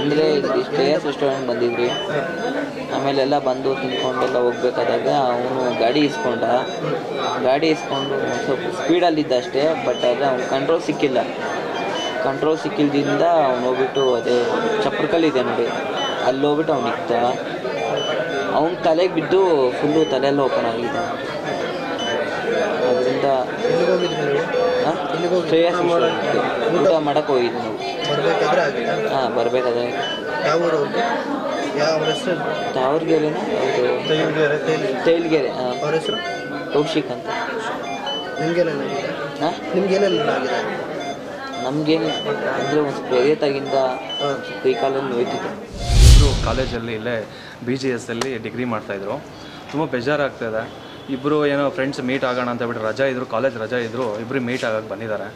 ಅಂದರೆ ಇಲ್ಲಿ ಶ್ರೇಯಸ್ ರೆಸ್ಟೋರೆಂಟ್ ಬಂದಿದ್ರಿ. ಆಮೇಲೆ ಎಲ್ಲ ಬಂದು ತಿನ್ಕೊಂಡೆಲ್ಲ ಹೋಗ್ಬೇಕಾದಾಗ ಅವನು ಗಾಡಿ ಇಸ್ಕೊಂಡ. ಗಾಡಿ ಇಸ್ಕೊಂಡು ಸ್ವಲ್ಪ ಸ್ಪೀಡಲ್ಲಿ ಇದ್ದ ಅಷ್ಟೇ ಬಟ್ ಆದರೆ ಅವ್ನು ಕಂಟ್ರೋಲ್ ಸಿಕ್ಕಿಲ್ಲ. ಕಂಟ್ರೋಲ್ ಸಿಕ್ಕಿಲ್ದಿಂದ ಅವ್ನು ಹೋಗ್ಬಿಟ್ಟು ಅದೇ ಚಪ್ರಕಲ್ಲಿದೆ ನೋಡಿ. ಅಲ್ಲಿ ಹೋಗ್ಬಿಟ್ಟು ಅವ್ನು ಇಕ್ತ ಅವ್ನ ತಲೆಗೆ ಬಿದ್ದು ಫುಲ್ಲು ತಲೆಯೆಲ್ಲ ಓಪನ್ ಆಗಿದೆ. ಅದರಿಂದ ಊಟ ಮಾಡಕ್ಕೆ ಹೋಗಿದ್ವಿ ನಾವು. ಬರಬೇಕಾದ್ರೆ ಆಗಿದೆ ಹಾಂ ಬರಬೇಕಾದ್ರೆ. ಯಾವ ಊರು? ಅವ್ರದ್ದು? ಯಾವ ಅವ್ರ ಹೆಸರು? ತಾವರ್ಗೆರೆನ ಹೌದು. ತೈಲ್ಗೆರೆ ತೈಲ್ ತೈಲ್ಗೆರೆ ಹಾಂ. ಅವ್ರ ಹೆಸರು? ಕೌಶಿಕ್ ಅಂತ. ನಿಮ್ಗೇನೇನು ಆಗಿದೆ? ಹಾಂ? ನಿಮ್ಗೇನೇನು ಆಗಿದೆ? ನಮಗೇನು ಅಂದರೆ ಒಂದು ಸ್ವಲ್ಪ ಎದೆತಾಗಿಂದ ಹಾಂ. ಕೈ ಕಾಲಲ್ಲಿ ಹೋಯ್ತಿದೆ ಇಬ್ಬರು ಕಾಲೇಜಲ್ಲಿ ಇಲ್ಲೇ ಬಿ ಜಿ ಎಸ್ ಅಲ್ಲಿ ಡಿಗ್ರಿ ಮಾಡ್ತಾಯಿದ್ರು ತುಂಬ ಬೇಜಾರಾಗ್ತಾಯಿದೆ ಇಬ್ಬರು ಏನೋ ಫ್ರೆಂಡ್ಸ್ ಮೀಟ್ ಆಗೋಣ ಅಂತ ಬಿಟ್ಟು ರಜಾ ಇದ್ರು ಕಾಲೇಜ್ ರಜಾ ಇದ್ದರು ಇಬ್ಬರು ಮೀಟ್ ಆಗಕ್ಕೆ ಬಂದಿದ್ದಾರೆ.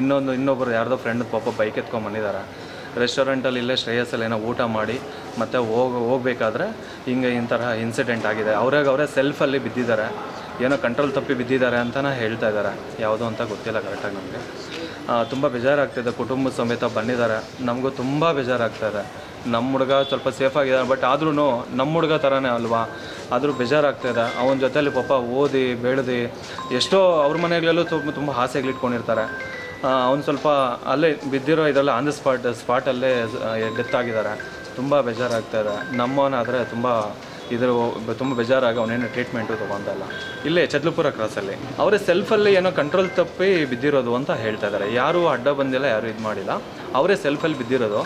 ಇನ್ನೊಂದು ಇನ್ನೊಬ್ಬರು ಯಾರ್ದೋ ಫ್ರೆಂಡ್ ಪಾಪ ಬೈಕ್ ಎತ್ಕೊಂಬಂದಿದ್ದಾರೆ ರೆಸ್ಟೋರೆಂಟಲ್ಲಿ ಇಲ್ಲೇ ಶ್ರೇಯಸ್ಸಲ್ಲಿ ಏನೋ ಊಟ ಮಾಡಿ, ಮತ್ತು ಹೋಗಿ ಹೋಗಬೇಕಾದ್ರೆ ಹಿಂಗೆ ಈ ಥರ ಇನ್ಸಿಡೆಂಟ್ ಆಗಿದೆ. ಅವ್ರಾಗ ಅವರೇ ಸೆಲ್ಫಲ್ಲಿ ಬಿದ್ದಿದ್ದಾರೆ. ಏನೋ ಕಂಟ್ರೋಲ್ ತಪ್ಪಿ ಬಿದ್ದಿದ್ದಾರೆ ಅಂತಲೇ ಹೇಳ್ತಾ ಇದ್ದಾರೆ. ಯಾವುದು ಅಂತ ಗೊತ್ತಿಲ್ಲ ಕರೆಕ್ಟಾಗಿ ನಮಗೆ. ತುಂಬ ಬೇಜಾರಾಗ್ತಿದೆ. ಕುಟುಂಬ ಸಮೇತ ಬಂದಿದ್ದಾರೆ. ನಮಗೂ ತುಂಬ ಬೇಜಾರಾಗ್ತಾಯಿದೆ ನಮ್ಮ ಹುಡುಗ ಸ್ವಲ್ಪ ಸೇಫ್ ಆಗಿದೆ ಬಟ್ ಆದ್ರೂ ನಮ್ಮ ಹುಡುಗ ಥರನೇ ಅಲ್ವಾ? ಆದರೂ ಬೇಜಾರಾಗ್ತಾಯಿದೆ ಅವನ ಜೊತೆಯಲ್ಲಿ ಪಾಪ ಓದಿ, ಬೆಳೆದು, ಎಷ್ಟೋ ಅವ್ರ ಮನೆಗಳಲ್ಲೂ ತುಂಬ ತುಂಬ ಆಸೆಗಳು ಇಟ್ಕೊಂಡಿರ್ತಾರೆ ಅವ್ನು ಸ್ವಲ್ಪ ಅಲ್ಲೇ ಬಿದ್ದಿರೋ ಇದರಲ್ಲಿ ಆನ್ ದ ಸ್ಪಾಟ್ ಸ್ಪಾಟಲ್ಲೇ ಡೆತ್ ಆಗಿದ್ದಾರೆ ತುಂಬ ಬೇಜಾರಾಗ್ತಾಯಿದೆ ನಮ್ಮವನಾದರೆ ತುಂಬ ಇದ್ರ ತುಂಬ ಬೇಜಾರಾಗಿ ಅವನೇನು ಟ್ರೀಟ್ಮೆಂಟು ತೊಗೊಂತಲ್ಲ ಇಲ್ಲೇ ಚದ್ಲುಪುರ ಕ್ರಾಸಲ್ಲಿ ಅವರೇ ಸೆಲ್ಫಲ್ಲಿ ಏನೋ ಕಂಟ್ರೋಲ್ ತಪ್ಪಿ ಬಿದ್ದಿರೋದು ಅಂತ ಹೇಳ್ತಾ ಇದ್ದಾರೆ ಯಾರೂ ಅಡ್ಡ ಬಂದಿಲ್ಲ, ಯಾರೂ ಇದು ಮಾಡಿಲ್ಲ. ಅವರೇ ಸೆಲ್ಫಲ್ಲಿ ಬಿದ್ದಿರೋದು.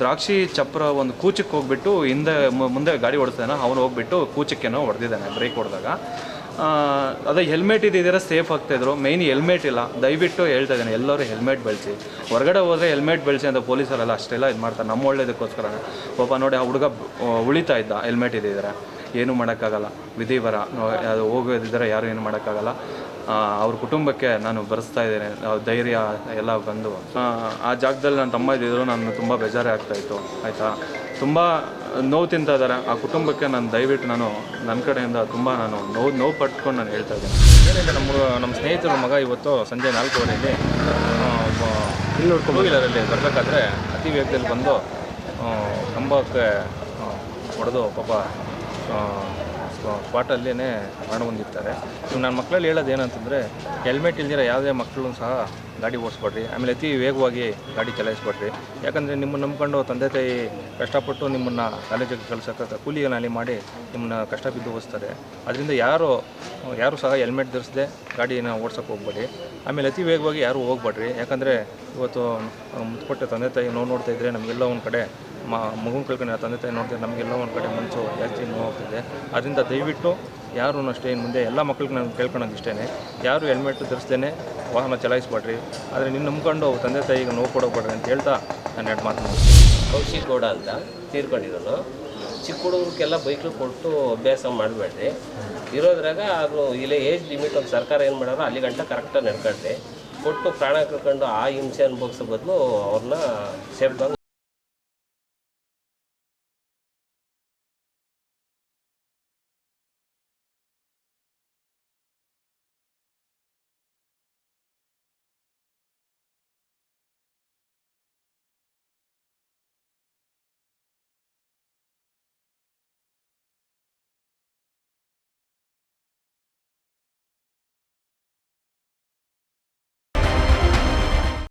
ದ್ರಾಕ್ಷಿ ಚಪ್ರ ಒಂದು ಕೂಚಕ್ಕೆ ಹೋಗ್ಬಿಟ್ಟು ಹಿಂದೆ ಮುಂದೆ ಗಾಡಿ ಓಡಿಸ್ತಾನೆ, ಅವನು ಹೋಗ್ಬಿಟ್ಟು ಕೂಚಕ್ಕೇನೋ ಹೊಡೆದಿದ್ದಾನೆ ಬ್ರೇಕ್ ಹೊಡೆದಾಗ. ಅದೇ ಹೆಲ್ಮೆಟ್ ಇದ್ದಿದ್ದೀರ ಸೇಫ್ ಆಗ್ತಾಯಿದ್ರು. ಮೈನ್ ಹೆಲ್ಮೆಟ್ ಇಲ್ಲ. ದಯವಿಟ್ಟು ಹೇಳ್ತಾ ಇದ್ದೀನಿ, ಎಲ್ಲರೂ ಹೆಲ್ಮೆಟ್ ಬೆಳೆಸಿ. ಹೊರಗಡೆ ಹೋದರೆ ಹೆಲ್ಮೆಟ್ ಬೆಳೆಸಿ ಅಂತ ಪೊಲೀಸರೆಲ್ಲ ಅಷ್ಟೆಲ್ಲ ಇದು ಮಾಡ್ತಾರೆ. ನಮ್ಮ ಒಳ್ಳೇದಕ್ಕೋಸ್ಕರ. ಪಾಪ ನೋಡಿ, ಆ ಹುಡುಗ ಉಳಿತಾ ಇದ್ದ ಹೆಲ್ಮೆಟ್ ಇದ್ದಿದ್ರೆ ಏನೂ ಮಾಡೋಕ್ಕಾಗಲ್ಲ. ವಿಧಿವರ ಅದು ಹೋಗೋದಿದ್ದರೆ ಯಾರು ಏನು ಮಾಡೋಕ್ಕಾಗಲ್ಲ. ಅವ್ರ ಕುಟುಂಬಕ್ಕೆ ನಾನು ಬರೆಸ್ತಾ ಇದ್ದೇನೆ. ಧೈರ್ಯ ಎಲ್ಲ ಬಂದು. ಆ ಜಾಗದಲ್ಲಿ ನನ್ನ ತಮ್ಮ ಇದ್ದಿದ್ರು, ನಾನು ತುಂಬ ಬೇಜಾರೇ ಆಗ್ತಾಯಿತ್ತು ಆಯಿತಾ? ತುಂಬ ನೋವು ತಿಂತಾ ಇದ್ದಾರೆ. ಆ ಕುಟುಂಬಕ್ಕೆ ನಾನು ದಯವಿಟ್ಟು ನಾನು ನನ್ನ ಕಡೆಯಿಂದ ತುಂಬ ನಾನು ನೋವು ನೋವು ಪಟ್ಕೊಂಡು ನಾನು ಹೇಳ್ತಾ ಇದ್ದೀನಿ. ಏನಿದೆ ನಮ್ಮ ನಮ್ಮ ಸ್ನೇಹಿತರ ಮಗ ಇವತ್ತು ಸಂಜೆ ನಾಲ್ಕೂವರೆಯಲ್ಲಿ ಟೂ ವೀಲರಲ್ಲಿ ಬರಬೇಕಾದ್ರೆ ಅತಿ ವೇಗದಲ್ಲಿ ಬಂದು ಕಂಬಕ್ಕೆ ಹೊಡೆದು ಪಾಪ ಸ್ಪಾಟಲ್ಲೇ ಮರಣ ಹೊಂದಿರ್ತಾರೆ. ಸೊ ನನ್ನ ಮಕ್ಕಳಲ್ಲಿ ಹೇಳೋದು ಏನಂತಂದರೆ ಹೆಲ್ಮೆಟ್ ಇಲ್ದಿರ ಯಾವುದೇ ಮಕ್ಕಳು ಸಹ ಗಾಡಿ ಓಡಿಸ್ಬೇಡ್ರಿ ಆಮೇಲೆ ಅತಿ ವೇಗವಾಗಿ ಗಾಡಿ ಚಲಾಯಿಸ್ಬೇಡ್ರಿ ಯಾಕಂದರೆ ನಿಮ್ಮನ್ನು ನಂಬ್ಕೊಂಡು ತಂದೆ ತಾಯಿ ಕಷ್ಟಪಟ್ಟು ನಿಮ್ಮನ್ನು ಕಾಲೇಜಿಗೆ ಕಳ್ಸೋಕೆ ಕೂಲಿ ನಾಲಿ ಮಾಡಿ ನಿಮ್ಮನ್ನ ಕಷ್ಟ ಬಿದ್ದು ಓದಿಸ್ತಾರೆ ಅದರಿಂದ ಯಾರು ಯಾರು ಸಹ ಹೆಲ್ಮೆಟ್ ಧರಿಸದೆ ಗಾಡಿನ ಓಡ್ಸೋಕೆ ಹೋಗ್ಬೇಡಿ. ಆಮೇಲೆ ಅತಿ ವೇಗವಾಗಿ ಯಾರು ಹೋಗ್ಬೇಡ್ರಿ. ಯಾಕಂದರೆ ಇವತ್ತು, ಮುತ್ಕೊಟ್ಟೆ ತಂದೆ ತಾಯಿ ನೋವು ನೋಡ್ತಾ ಇದ್ದರೆ ನಮಗೆಲ್ಲ ಒಂದು ಕಡೆ ಮ ಮಗುನ ಕಳ್ಕೊಂಡು ತಂದೆ ತಾಯಿ ನೋಡ್ತಾರೆ ನಮಗೆಲ್ಲ ಒಂದು ಕಡೆ ಮನಸ್ಸು ಜಾಸ್ತಿ ನೋವಾಗ್ತಿದೆ ಅದರಿಂದ ದಯವಿಟ್ಟು ಯಾರು ಅಷ್ಟೇ ಮುಂದೆ ಎಲ್ಲ ಮಕ್ಳಿಗೆ ನಾನು ಕೇಳ್ಕೊಳೋದು ಇಷ್ಟೇ ಯಾರು ಹೆಲ್ಮೆಟ್ ಧರಿಸ್ದೇ ವಾಹನ ಚಲಾಯಿಸ್ಬೇಡ್ರಿ. ಆದರೆ ನಿನ್ನ ನಂಬ್ಕೊಂಡು ತಂದೆ ತಾಯಿಗೆ ನೋವು ಕೊಡೋಗ್ಬೇಡ್ರಿ ಅಂತ ಹೇಳ್ತಾ ನಾನು ಎರಡು ಮಾತು. ಕೌಶಿಕ್ ಗೌಡ ಅಂತ ತೀರ್ಕೊಂಡಿರೋನು ಚಿಕ್ಕ ಹುಡುಗರಿಗೆಲ್ಲ ಬೈಕ್ಲು ಕೊಟ್ಟು ಅಭ್ಯಾಸ ಮಾಡಬೇಡ್ರಿ. ಇರೋದ್ರಾಗ ಅದು ಇಲ್ಲೇ ಏಜ್ ಲಿಮಿಟ್ ಒಂದು ಸರ್ಕಾರ ಏನು ಮಾಡೋರು ಅಲ್ಲಿ ಗಂಟ ಕರೆಕ್ಟಾಗಿ ನಡ್ಕೊಂಡ್ರಿ. ಕೊಟ್ಟು ಪ್ರಾಣ ಕಳ್ಕೊಂಡು ಆ ಹಿಂಸೆ ಅನುಭವಿಸೋ ಬದಲು ಅವ್ರನ್ನ ಸೇಫ್ಗಾಗಿ